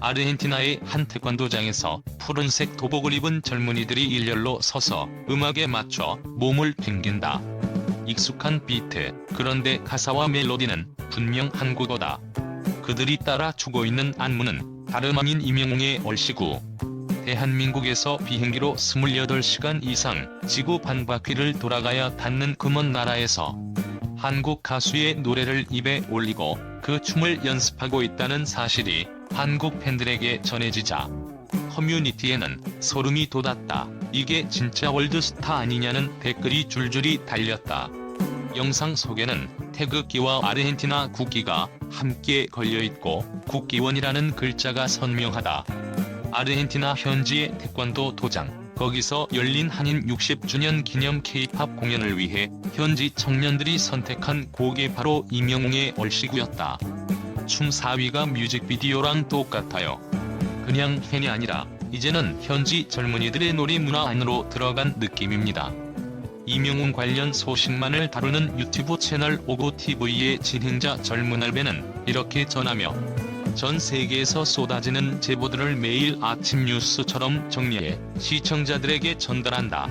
아르헨티나의 한 태권도장에서 푸른색 도복을 입은 젊은이들이 일렬로 서서 음악에 맞춰 몸을 튕긴다. 익숙한 비트, 그런데 가사와 멜로디는 분명 한국어다. 그들이 따라 추고 있는 안무는 다름 아닌 임영웅의 얼씨구. 대한민국에서 비행기로 28시간 이상 지구 반바퀴를 돌아가야 닿는 금먼 나라에서 한국 가수의 노래를 입에 올리고 그 춤을 연습하고 있다는 사실이 한국 팬들에게 전해지자 커뮤니티에는 소름이 돋았다. 이게 진짜 월드스타 아니냐는 댓글이 줄줄이 달렸다. 영상 속에는 태극기와 아르헨티나 국기가 함께 걸려있고 국기원이라는 글자가 선명하다. 아르헨티나 현지의 태권도 도장, 거기서 열린 한인 60주년 기념 K-팝 공연을 위해 현지 청년들이 선택한 곡이 바로 이명웅의 얼씨구였다. 춤 4위가 뮤직비디오랑 똑같아요. 그냥 팬이 아니라 이제는 현지 젊은이들의 놀이 문화 안으로 들어간 느낌입니다. 이명웅 관련 소식만을 다루는 유튜브 채널 오고TV의 진행자 젊은 알베는 이렇게 전하며 전 세계에서 쏟아지는 제보들을 매일 아침 뉴스처럼 정리해 시청자들에게 전달한다.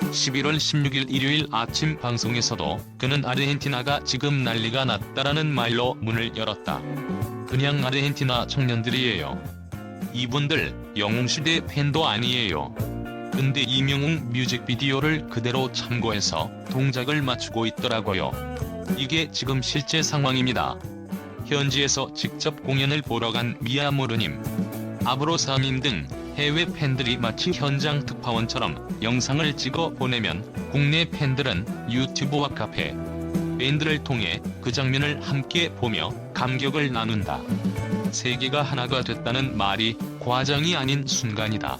11월 16일 일요일 아침 방송에서도 그는 아르헨티나가 지금 난리가 났다라는 말로 문을 열었다. 그냥 아르헨티나 청년들이에요. 이분들 영웅시대 팬도 아니에요. 근데 이명웅 뮤직비디오를 그대로 참고해서 동작을 맞추고 있더라고요. 이게 지금 실제 상황입니다. 현지에서 직접 공연을 보러 간 미야모르님, 아브로사님 등 해외 팬들이 마치 현장 특파원처럼 영상을 찍어 보내면 국내 팬들은 유튜브와 카페, 밴드를 통해 그 장면을 함께 보며 감격을 나눈다. 세계가 하나가 됐다는 말이 과장이 아닌 순간이다.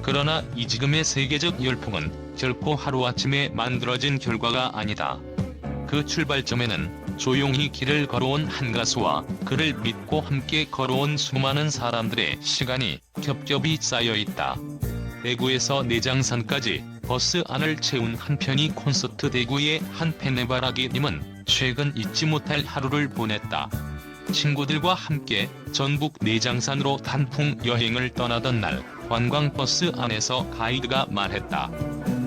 그러나 이 지금의 세계적 열풍은 결코 하루아침에 만들어진 결과가 아니다. 그 출발점에는 조용히 길을 걸어온 한 가수와 그를 믿고 함께 걸어온 수많은 사람들의 시간이 겹겹이 쌓여 있다. 대구에서 내장산까지 버스 안을 채운 한편이 콘서트 대구의 한 페네바라기님은 최근 잊지 못할 하루를 보냈다. 친구들과 함께 전북 내장산으로 단풍 여행을 떠나던 날 관광버스 안에서 가이드가 말했다.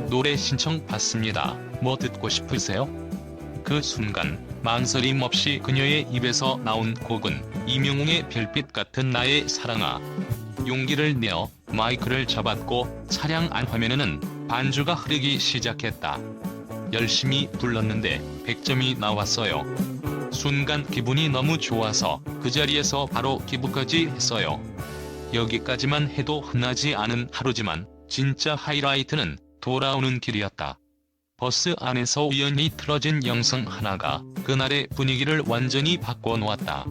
노래 신청 받습니다. 뭐 듣고 싶으세요? 그 순간 망설임 없이 그녀의 입에서 나온 곡은 이명웅의 별빛 같은 나의 사랑아. 용기를 내어 마이크를 잡았고 차량 안 화면에는 반주가 흐르기 시작했다. 열심히 불렀는데 100점이 나왔어요. 순간 기분이 너무 좋아서 그 자리에서 바로 기부까지 했어요. 여기까지만 해도 흔하지 않은 하루지만 진짜 하이라이트는 돌아오는 길이었다. 버스 안에서 우연히 틀어진 영상 하나가 그날의 분위기를 완전히 바꿔놓았다.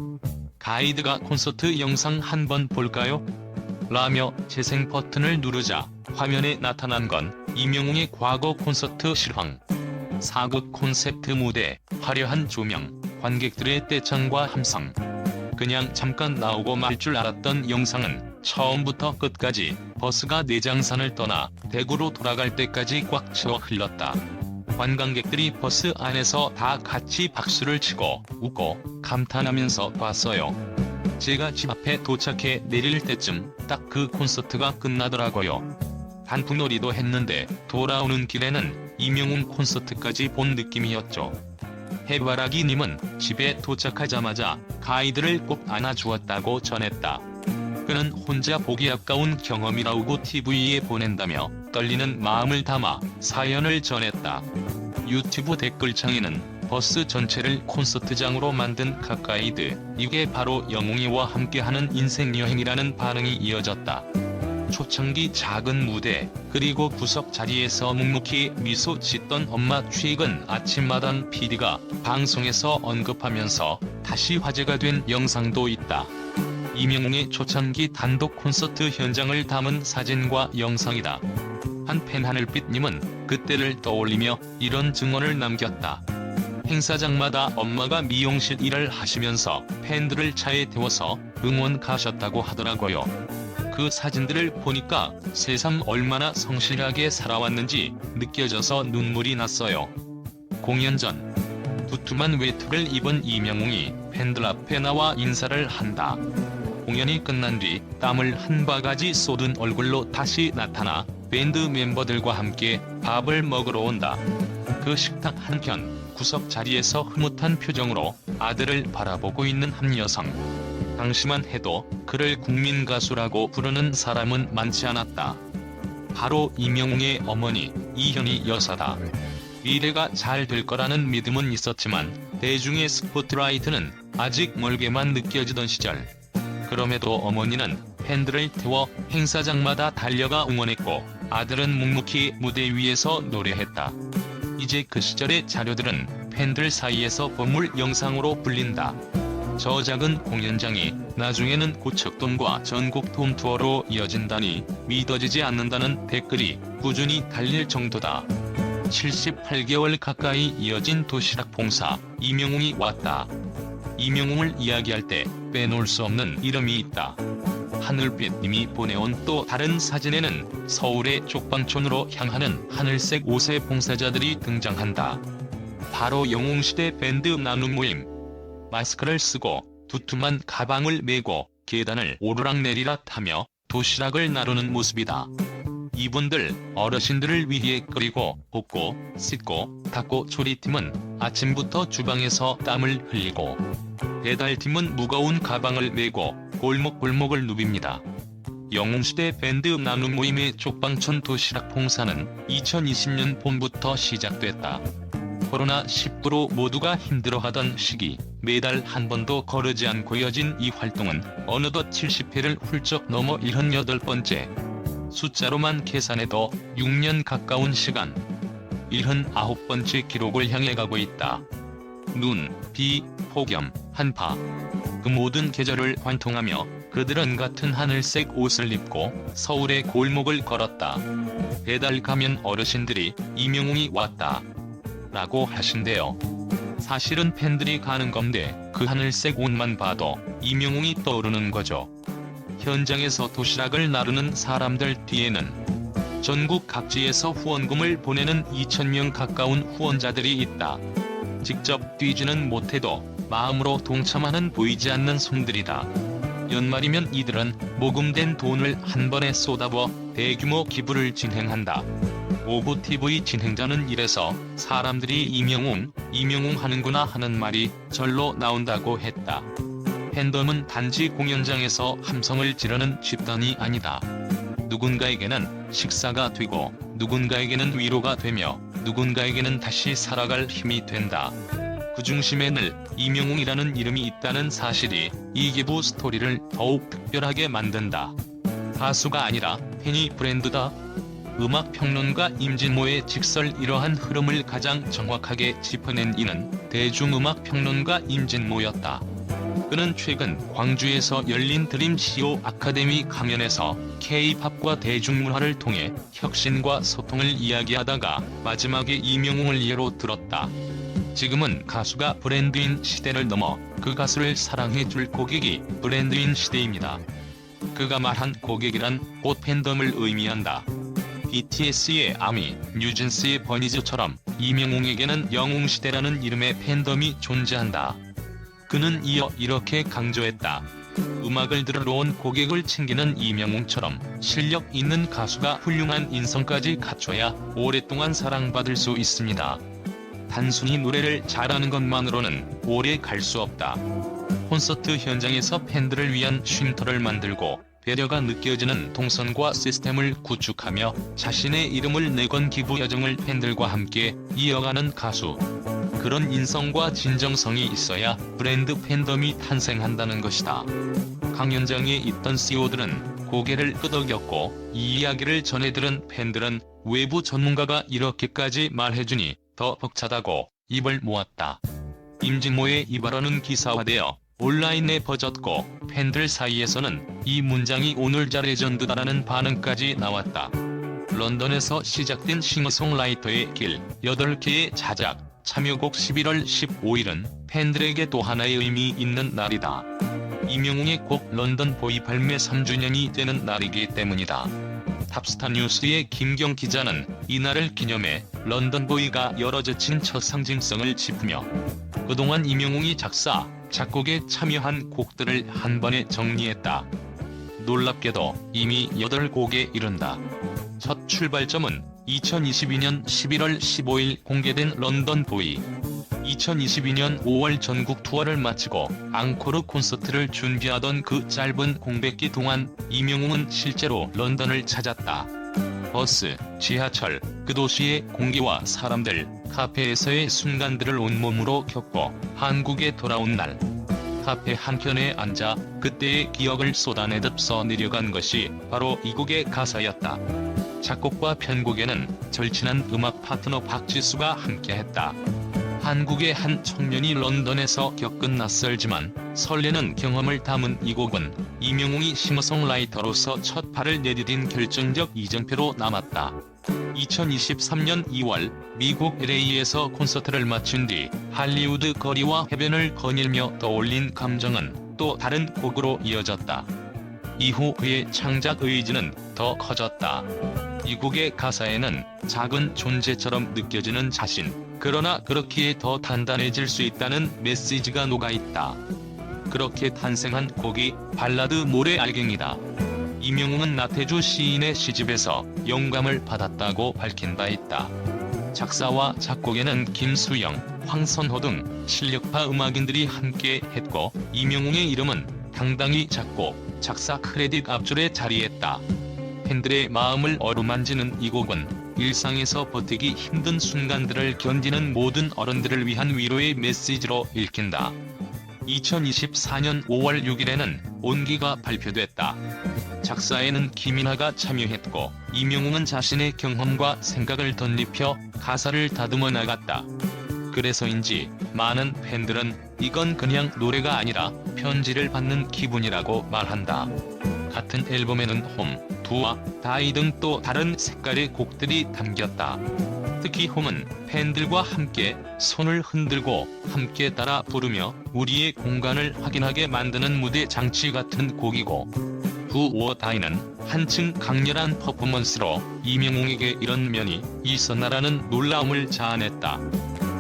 가이드가 콘서트 영상 한번 볼까요? 라며 재생 버튼을 누르자 화면에 나타난 건 이명웅의 과거 콘서트 실황. 사극 콘셉트 무대, 화려한 조명, 관객들의 떼창과 함성. 그냥 잠깐 나오고 말 줄 알았던 영상은 처음부터 끝까지 버스가 내장산을 떠나 대구로 돌아갈 때까지 꽉 채워 흘렀다. 관광객들이 버스 안에서 다 같이 박수를 치고 웃고 감탄하면서 봤어요. 제가 집 앞에 도착해 내릴 때쯤 딱 그 콘서트가 끝나더라고요. 단풍놀이도 했는데 돌아오는 길에는 이명웅 콘서트까지 본 느낌이었죠. 해바라기님은 집에 도착하자마자 가이드를 꼭 안아주었다고 전했다. 그는 혼자 보기 아까운 경험이라고 TV에 보낸다며 떨리는 마음을 담아 사연을 전했다. 유튜브 댓글창에는 버스 전체를 콘서트장으로 만든 가까이드, 이게 바로 영웅이와 함께하는 인생여행이라는 반응이 이어졌다. 초창기 작은 무대, 그리고 구석 자리에서 묵묵히 미소 짓던 엄마 최근 아침마당 PD가 방송에서 언급하면서 다시 화제가 된 영상도 있다. 이명웅의 초창기 단독 콘서트 현장을 담은 사진과 영상이다. 한팬 하늘빛님은 그때를 떠올리며 이런 증언을 남겼다. 행사장마다 엄마가 미용실 일을 하시면서 팬들을 차에 태워서 응원 가셨다고 하더라고요. 그 사진들을 보니까 새삼 얼마나 성실하게 살아왔는지 느껴져서 눈물이 났어요. 공연 전 두툼한 외투를 입은 이명웅이 팬들 앞에 나와 인사를 한다. 공연이 끝난 뒤 땀을 한 바가지 쏟은 얼굴로 다시 나타나 밴드 멤버들과 함께 밥을 먹으러 온다. 그 식탁 한켠 구석 자리에서 흐뭇한 표정으로 아들을 바라보고 있는 한 여성. 당시만 해도 그를 국민 가수라고 부르는 사람은 많지 않았다. 바로 이명웅의 어머니 이현희 여사다. 미래가 잘 될 거라는 믿음은 있었지만 대중의 스포트라이트는 아직 멀게만 느껴지던 시절. 그럼에도 어머니는 팬들을 태워 행사장마다 달려가 응원했고 아들은 묵묵히 무대 위에서 노래했다. 이제 그 시절의 자료들은 팬들 사이에서 보물 영상으로 불린다. 저 작은 공연장이 나중에는 고척돔과 전국 돔 투어로 이어진다니 믿어지지 않는다는 댓글이 꾸준히 달릴 정도다. 78개월 가까이 이어진 도시락 봉사, 이명웅이 왔다. 이명웅을 이야기할 때 빼놓을 수 없는 이름이 있다. 하늘빛님이 보내온 또 다른 사진에는 서울의 족방촌으로 향하는 하늘색 옷의 봉사자들이 등장한다. 바로 영웅시대 밴드 나눔 모임. 마스크를 쓰고 두툼한 가방을 메고 계단을 오르락내리락 하며 도시락을 나누는 모습이다. 이분들 어르신들을 위해 끓이고 볶고 씻고 닦고 조리팀은 아침부터 주방에서 땀을 흘리고 배달팀은 무거운 가방을 메고 골목골목을 누빕니다. 영웅시대 밴드 나눔 모임의 쪽방촌 도시락 봉사는 2020년 봄부터 시작됐다. 코로나19로 모두가 힘들어하던 시기 매달 한 번도 거르지 않고 이어진 이 활동은 어느덧 70회를 훌쩍 넘어 78번째. 숫자로만 계산해도 6년 가까운 시간. 79번째 기록을 향해 가고 있다. 눈, 비, 폭염, 한파. 그 모든 계절을 관통하며 그들은 같은 하늘색 옷을 입고 서울의 골목을 걸었다. 배달 가면 어르신들이 이명웅이 왔다. 라고 하신대요. 사실은 팬들이 가는 건데 그 하늘색 옷만 봐도 이명웅이 떠오르는 거죠. 현장에서 도시락을 나르는 사람들 뒤에는 전국 각지에서 후원금을 보내는 2천명 가까운 후원자들이 있다. 직접 뛰지는 못해도 마음으로 동참하는 보이지 않는 손들이다. 연말이면 이들은 모금된 돈을 한 번에 쏟아부어 대규모 기부를 진행한다. 오브 TV 진행자는 이래서 사람들이 이명웅, 이명웅 하는구나 하는 말이 절로 나온다고 했다. 팬덤은 단지 공연장에서 함성을 지르는 집단이 아니다. 누군가에게는 식사가 되고 누군가에게는 위로가 되며 누군가에게는 다시 살아갈 힘이 된다. 그 중심에 늘 이명웅이라는 이름이 있다는 사실이 이 기부 스토리를 더욱 특별하게 만든다. 가수가 아니라 팬이 브랜드다. 음악 평론가 임진모의 직설 이러한 흐름을 가장 정확하게 짚어낸 이는 대중음악 평론가 임진모였다. 그는 최근 광주에서 열린 드림 CO 아카데미 강연에서 K-팝과 대중문화를 통해 혁신과 소통을 이야기하다가 마지막에 이명웅을 예로 들었다. 지금은 가수가 브랜드인 시대를 넘어 그 가수를 사랑해줄 고객이 브랜드인 시대입니다. 그가 말한 고객이란 곧 팬덤을 의미한다. BTS의 아미, 뉴진스의 버니즈처럼 이명웅에게는 영웅시대라는 이름의 팬덤이 존재한다. 그는 이어 이렇게 강조했다. 음악을 들으러 온 고객을 챙기는 이명웅처럼 실력 있는 가수가 훌륭한 인성까지 갖춰야 오랫동안 사랑받을 수 있습니다. 단순히 노래를 잘하는 것만으로는 오래 갈 수 없다. 콘서트 현장에서 팬들을 위한 쉼터를 만들고 배려가 느껴지는 동선과 시스템을 구축하며 자신의 이름을 내건 기부 여정을 팬들과 함께 이어가는 가수. 그런 인성과 진정성이 있어야 브랜드 팬덤이 탄생한다는 것이다. 강연장에 있던 CEO들은 고개를 끄덕였고 이 이야기를 전해들은 팬들은 외부 전문가가 이렇게까지 말해주니 더 벅차다고 입을 모았다. 임진모의 이 발언은 기사화되어 온라인에 퍼졌고 팬들 사이에서는 이 문장이 오늘 자 레전드다라는 반응까지 나왔다. 런던에서 시작된 싱어송라이터의 길 8개의 자작 참여곡 11월 15일은 팬들에게 또 하나의 의미 있는 날이다. 이명웅의 곡 런던 보이 발매 3주년이 되는 날이기 때문이다. 탑스타 뉴스의 김경 기자는 이날을 기념해 런던 보이가 열어젖힌 첫 상징성을 짚으며 그동안 이명웅이 작사, 작곡에 참여한 곡들을 한 번에 정리했다. 놀랍게도 이미 8곡에 이른다. 첫 출발점은 2022년 11월 15일 공개된 런던 보이. 2022년 5월 전국 투어를 마치고 앙코르 콘서트를 준비하던 그 짧은 공백기 동안 이명웅은 실제로 런던을 찾았다. 버스, 지하철, 그 도시의 공기와 사람들, 카페에서의 순간들을 온몸으로 겪고 한국에 돌아온 날. 카페 한켠에 앉아 그때의 기억을 쏟아내듯 써내려간 것이 바로 이 곡의 가사였다. 작곡과 편곡에는 절친한 음악 파트너 박지수가 함께했다. 한국의 한 청년이 런던에서 겪은 낯설지만 설레는 경험을 담은 이 곡은 이명웅이 싱어송라이터로서 첫 발을 내디딘 결정적 이정표로 남았다. 2023년 2월 미국 LA에서 콘서트를 마친 뒤 할리우드 거리와 해변을 거닐며 떠올린 감정은 또 다른 곡으로 이어졌다. 이후 그의 창작 의지는 더 커졌다. 이 곡의 가사에는 작은 존재처럼 느껴지는 자신, 그러나 그렇기에 더 단단해질 수 있다는 메시지가 녹아있다. 그렇게 탄생한 곡이 발라드 모래 알갱이다. 이명웅은 나태주 시인의 시집에서 영감을 받았다고 밝힌 바 있다. 작사와 작곡에는 김수영, 황선호 등 실력파 음악인들이 함께 했고 이명웅의 이름은 당당히 작곡, 작사 크레딧 앞줄에 자리했다. 팬들의 마음을 어루만지는 이 곡은 일상에서 버티기 힘든 순간들을 견디는 모든 어른들을 위한 위로의 메시지로 읽힌다. 2024년 5월 6일에는 온기가 발표됐다. 작사에는 김인하가 참여했고 이명웅은 자신의 경험과 생각을 덧입혀 가사를 다듬어 나갔다. 그래서인지 많은 팬들은 이건 그냥 노래가 아니라 편지를 받는 기분이라고 말한다. 같은 앨범에는 홈, 두와 다이 등 또 다른 색깔의 곡들이 담겼다. 특히 홈은 팬들과 함께 손을 흔들고 함께 따라 부르며 우리의 공간을 확인하게 만드는 무대 장치 같은 곡이고 두와 다이는 한층 강렬한 퍼포먼스로 이명웅에게 이런 면이 있었나라는 놀라움을 자아냈다.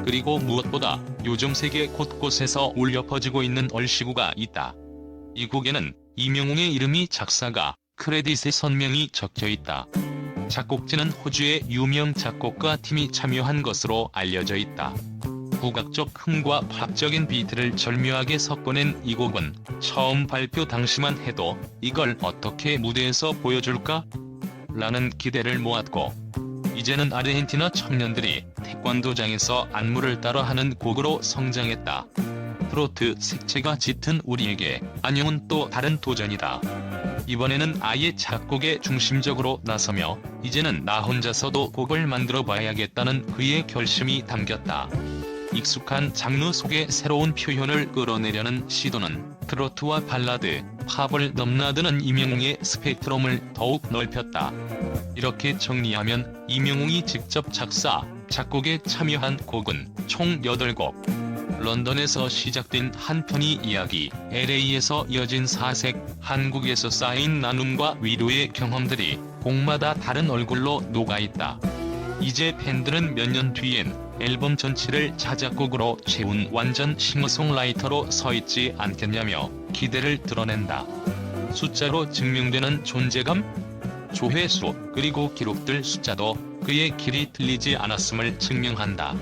그리고 무엇보다 요즘 세계 곳곳에서 울려 퍼지고 있는 얼씨구가 있다. 이 곡에는 이명웅의 이름이 작사가 크레딧에 선명히 적혀 있다. 작곡지는 호주의 유명 작곡가 팀이 참여한 것으로 알려져 있다. 국악적 흥과 팝적인 비트를 절묘하게 섞어낸 이 곡은 처음 발표 당시만 해도 이걸 어떻게 무대에서 보여줄까? 라는 기대를 모았고 이제는 아르헨티나 청년들이 태권도장에서 안무를 따라 하는 곡으로 성장했다. 트로트 색채가 짙은 우리에게 안녕은 또 다른 도전이다. 이번에는 아예 작곡에 중심적으로 나서며 이제는 나 혼자서도 곡을 만들어 봐야겠다는 그의 결심이 담겼다. 익숙한 장르 속에 새로운 표현을 끌어내려는 시도는 트로트와 발라드, 팝을 넘나드는 이명웅의 스펙트럼을 더욱 넓혔다. 이렇게 정리하면 이명웅이 직접 작사, 작곡에 참여한 곡은 총 8곡. 런던에서 시작된 한 편의 이야기, LA에서 이어진 사색, 한국에서 쌓인 나눔과 위로의 경험들이 곡마다 다른 얼굴로 녹아있다. 이제 팬들은 몇 년 뒤엔 앨범 전체를 자작곡으로 채운 완전 싱어송라이터로 서있지 않겠냐며 기대를 드러낸다. 숫자로 증명되는 존재감? 조회수 그리고 기록들 숫자도 그의 길이 틀리지 않았음을 증명한다.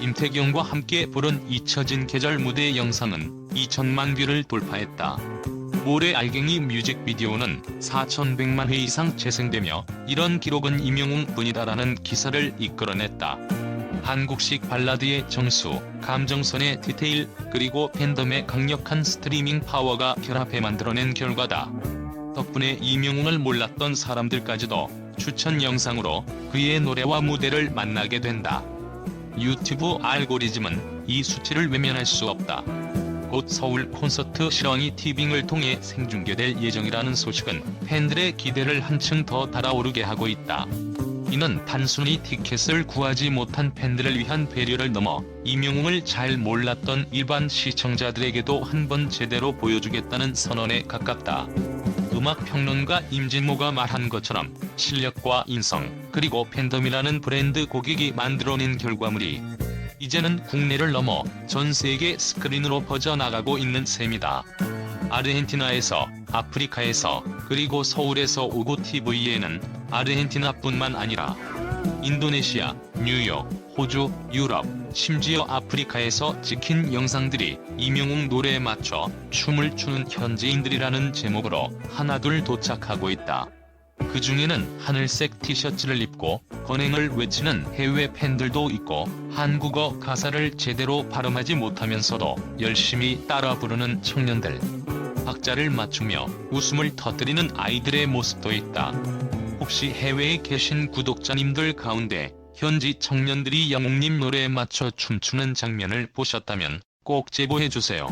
임태경과 함께 부른 잊혀진 계절 무대 영상은 2천만 뷰를 돌파했다. 모래 알갱이 뮤직비디오는 4,100만 회 이상 재생되며 이런 기록은 이명웅 뿐이다라는 기사를 이끌어냈다. 한국식 발라드의 정수, 감정선의 디테일, 그리고 팬덤의 강력한 스트리밍 파워가 결합해 만들어낸 결과다. 덕분에 이명웅을 몰랐던 사람들까지도 추천 영상으로 그의 노래와 무대를 만나게 된다. 유튜브 알고리즘은 이 수치를 외면할 수 없다. 곧 서울 콘서트 실황이 티빙을 통해 생중계될 예정이라는 소식은 팬들의 기대를 한층 더 달아오르게 하고 있다. 이는 단순히 티켓을 구하지 못한 팬들을 위한 배려를 넘어 이명웅을 잘 몰랐던 일반 시청자들에게도 한 번 제대로 보여주겠다는 선언에 가깝다. 음악평론가 임진모가 말한 것처럼 실력과 인성, 그리고 팬덤이라는 브랜드 고객이 만들어낸 결과물이 이제는 국내를 넘어 전 세계 스크린으로 퍼져나가고 있는 셈이다. 아르헨티나에서, 아프리카에서, 그리고 서울에서 오고 TV에는 아르헨티나뿐만 아니라 인도네시아, 뉴욕, 호주, 유럽, 심지어 아프리카에서 찍힌 영상들이 이명웅 노래에 맞춰 춤을 추는 현지인들이라는 제목으로 하나둘 도착하고 있다. 그 중에는 하늘색 티셔츠를 입고 건행을 외치는 해외 팬들도 있고 한국어 가사를 제대로 발음하지 못하면서도 열심히 따라 부르는 청년들. 박자를 맞추며 웃음을 터뜨리는 아이들의 모습도 있다. 혹시 해외에 계신 구독자님들 가운데 현지 청년들이 영웅님 노래에 맞춰 춤추는 장면을 보셨다면 꼭 제보해주세요.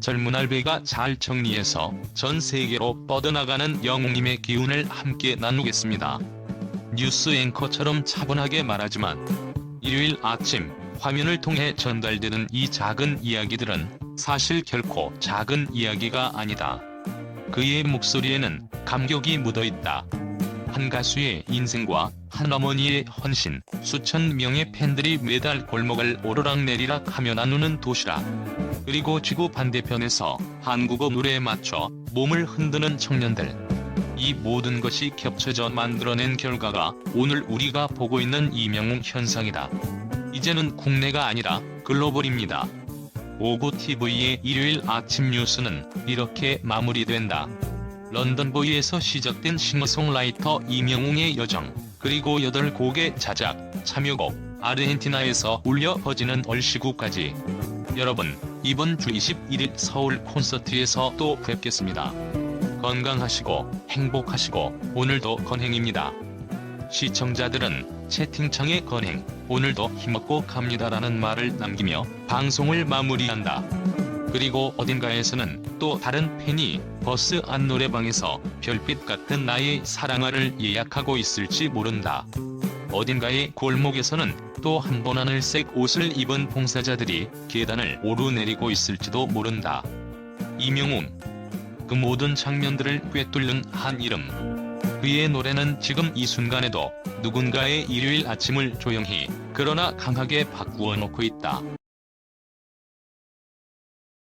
젊은 알베가 잘 정리해서 전 세계로 뻗어나가는 영웅님의 기운을 함께 나누겠습니다. 뉴스 앵커처럼 차분하게 말하지만 일요일 아침 화면을 통해 전달되는 이 작은 이야기들은 사실 결코 작은 이야기가 아니다. 그의 목소리에는 감격이 묻어있다. 한 가수의 인생과 한 어머니의 헌신, 수천 명의 팬들이 매달 골목을 오르락내리락 하며 나누는 도시락. 그리고 지구 반대편에서 한국어 노래에 맞춰 몸을 흔드는 청년들. 이 모든 것이 겹쳐져 만들어낸 결과가 오늘 우리가 보고 있는 이명웅 현상이다. 이제는 국내가 아니라 글로벌입니다. 오고TV의 일요일 아침 뉴스는 이렇게 마무리된다. 런던보이에서 시작된 싱어송라이터 이명웅의 여정, 그리고 8곡의 자작, 참여곡, 아르헨티나에서 울려 퍼지는 얼씨구까지. 여러분, 이번 주 21일 서울 콘서트에서 또 뵙겠습니다. 건강하시고 행복하시고 오늘도 건행입니다. 시청자들은 채팅창에 건행, 오늘도 힘없고 갑니다라는 말을 남기며 방송을 마무리한다. 그리고 어딘가에서는 또 다른 팬이 버스 안 노래방에서 별빛 같은 나의 사랑아를 예약하고 있을지 모른다. 어딘가의 골목에서는 또 한 번 하늘색 옷을 입은 봉사자들이 계단을 오르내리고 있을지도 모른다. 이명웅. 그 모든 장면들을 꿰뚫는 한 이름. 그의 노래는 지금 이 순간에도 누군가의 일요일 아침을 조용히 그러나 강하게 바꾸어 놓고 있다.